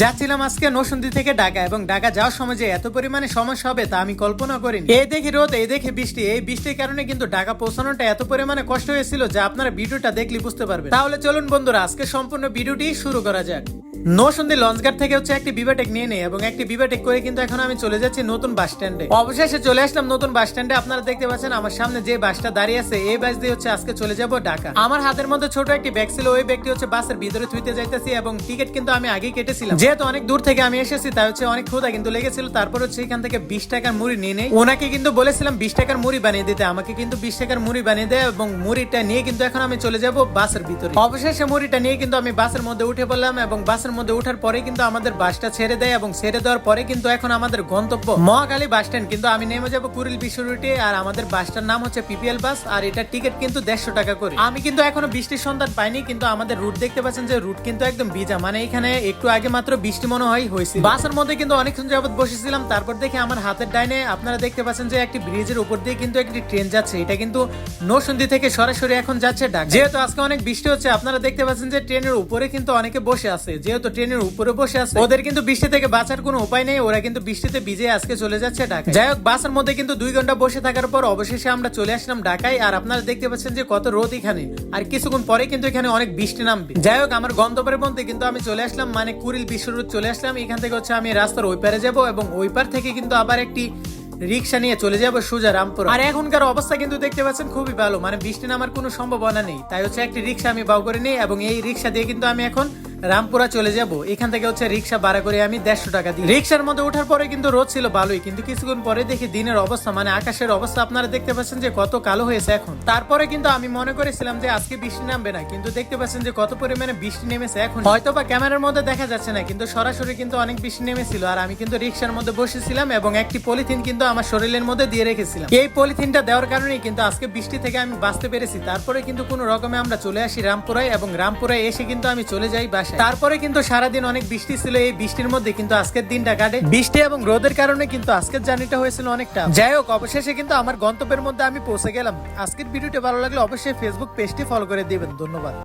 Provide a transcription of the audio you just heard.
যাচ্ছিলাম আজকে নসুন্দি থেকে ঢাকা এবং ঢাকা যাওয়ার সময় যে এত পরিমাণে সমস্যা হবে তা আমি কল্পনা করিনি। এই দেখে রোদ, এই দেখে বৃষ্টি, এই বৃষ্টির কারণে কিন্তু ঢাকা পৌঁছানোটা এত পরিমাণে কষ্ট হয়েছিল যে আপনারা ভিডিওটা দেখলে বুঝতে পারবেন। তাহলে চলুন বন্ধুরা, আজকে সম্পূর্ণ ভিডিওটি শুরু করা যাক। নসুন্দি লঞ্চঘাট থেকে হচ্ছে একটি বিবাটেক নিয়ে নেই এবং একটি বিবাটেক করে কিন্তু এখন আমি চলে যাচ্ছি নতুন বাস স্ট্যান্ডে। অবশেষে চলে আসলাম নতুন বাস স্ট্যান্ডে। আপনারা দেখতে পাচ্ছেন আমার সামনে যে বাসটা দাঁড়িয়ে আছে, এই বাস দিয়ে হচ্ছে আজকে চলে যাব ঢাকা। আমার হাতের মধ্যে ছোট একটি ব্যাগ ছিল, ওই ব্যাগটি হচ্ছে বাসের ভিতরে থুইতে যাইতেছি এবং টিকিট কিন্তু আমি আগেই কেটেছিলাম। যেহেতু অনেক দূর থেকে আমি এসেছি, তাই হচ্ছে অনেক ক্ষুদা কিন্তু লেগেছিল। তারপর হচ্ছে এখান থেকে বিশ টাকার মুড়ি নিয়ে নেই। ওনাকে কিন্তু বলেছিলাম বিশ টাকার মুড়ি বানিয়ে দিতে। আমাকে কিন্তু বিশ টাকার মুড়ি বানিয়ে দেয় এবং মুড়িটা নিয়ে কিন্তু এখন আমি চলে যাব বাসের ভিতরে। অবশেষে মুড়িটা নিয়ে কিন্তু আমি বাসের মধ্যে উঠে পড়লাম এবং বাসের মধ্যে ওঠার পরে কিন্তু আমাদের বাসটা ছেড়ে দেয় এবং ছেড়ে দেওয়ার পরে কিন্তু এখন আমাদের গন্তব্য মহাকালী বাস স্ট্যান্ড। কিন্তু আমি নেমে যাব কুড়িল বিশ্ব রুটে আর আমাদের বাসটার নাম হচ্ছে পিপিএল বাস আর এটা টিকিট কিন্তু দেড়শো টাকা করে। আমি কিন্তু এখনও বৃষ্টির সন্ধান পাইনি, কিন্তু আমাদের রুট দেখতে পাচ্ছেন যে রুট কিন্তু একদম ভিজা। মানে এখানে একটু আগে মাত্র বৃষ্টি মনে হয় হয়েছে বাসের মধ্যে কিন্তু অনেকক্ষণ যাবত বসেছিলাম, তারপর দেখে আমার হাতের ডাইনে আপনারা দেখতে পাচ্ছেন যে একটি ব্রিজের উপর দিয়ে কিন্তু একটি ট্রেন যাচ্ছে। এটা কিন্তু নৌসন্দি থেকে সরাসরি এখন যাচ্ছে ডাক যেহেতু আজকে অনেক বৃষ্টি হচ্ছে, আপনারা দেখতে পাচ্ছেন যে ট্রেনের উপরে কিন্তু অনেকে বসে আছে। যেহেতু ট্রেনের উপরে বসে আছে। ওদের কিন্তু বৃষ্টি থেকে বাঁচার কোনো উপায় নেই, ওরা কিন্তু বৃষ্টিতে ভিজে আজকে চলে যাচ্ছে ঢাকা যাই হোক, বাসের মধ্যে কিন্তু দুই ঘণ্টা বসে থাকার পর অবশেষে আমরা চলে আসলাম ঢাকায়, আর আপনারা দেখতে পাচ্ছেন যে কত রোদ এখানে। আর কিছুক্ষণ পরে কিন্তু এখানে অনেক বৃষ্টি নামবে। যাই হোক, আমার গন্তব্যের মধ্যে কিন্তু আমি চলে আসলাম মানে কুড়িল বিশ্ব চলে আসলাম। এখান থেকে হচ্ছে আমি রাস্তার ওই পারে যাব এবং ওই পার থেকে কিন্তু আবার একটি রিক্সা নিয়ে চলে যাব সোজা রামপুর। আর এখনকার অবস্থা কিন্তু দেখতে পাচ্ছেন খুবই ভালো মানে বৃষ্টি নামার কোনো সম্ভাবনা নেই। তাই হচ্ছে একটি রিক্সা আমি বাউ করে নিই এবং এই রিক্সা দিয়ে কিন্তু আমি এখন রামপুরা চলে যাব। এখান থেকে হচ্ছে রিক্সা ভাড়া করে আমি দেড়শো টাকা দিই। রিক্সার মধ্যে ওঠার পরে কিন্তু রোদ ছিল ভালোই, কিন্তু কিছুক্ষণ পরে দেখি দিনের অবস্থা মানে আকাশের অবস্থা আপনারা দেখতে পাচ্ছেন যে কত কালো হয়েছে এখন। তারপরে কিন্তু আমি মনে করেছিলাম যে আজকে বৃষ্টি নামবে না, কিন্তু দেখতে পাচ্ছেন যে কত পরিমাণে বৃষ্টি নেমেছে এখন। হয়তো বা ক্যামেরার মধ্যে দেখা যাচ্ছে না, কিন্তু সরাসরি কিন্তু অনেক বৃষ্টি নেমেছিল, আর আমি কিন্তু রিক্সার মধ্যে বসেছিলাম এবং একটি পলিথিন কিন্তু আমার শরীরের মধ্যে দিয়ে রেখেছিলাম। এই পলিথিনটা দেওয়ার কারণেই কিন্তু আজকে বৃষ্টি থেকে আমি বাঁচতে পেরেছি। তারপরে কিন্তু কোনো রকমে আমরা চলে আসি রামপুরায় এবং রামপুরায় এসে কিন্তু আমি চলে যাই তারপরে কিন্তু সারাদিন অনেক বৃষ্টি ছিল, এই বৃষ্টির মধ্যে কিন্তু আজকের দিনটা কাটে। বৃষ্টি এবং রোদের কারণে কিন্তু আজকের জার্নিটা হয়েছিল অনেকটা। যাই হোক, অবশেষে কিন্তু আমার গন্তব্যের মধ্যে আমি পৌঁছে গেলাম। আজকের ভিডিওটি ভালো লাগলে অবশ্যই ফেসবুক পেজটি ফলো করে দিবেন। ধন্যবাদ।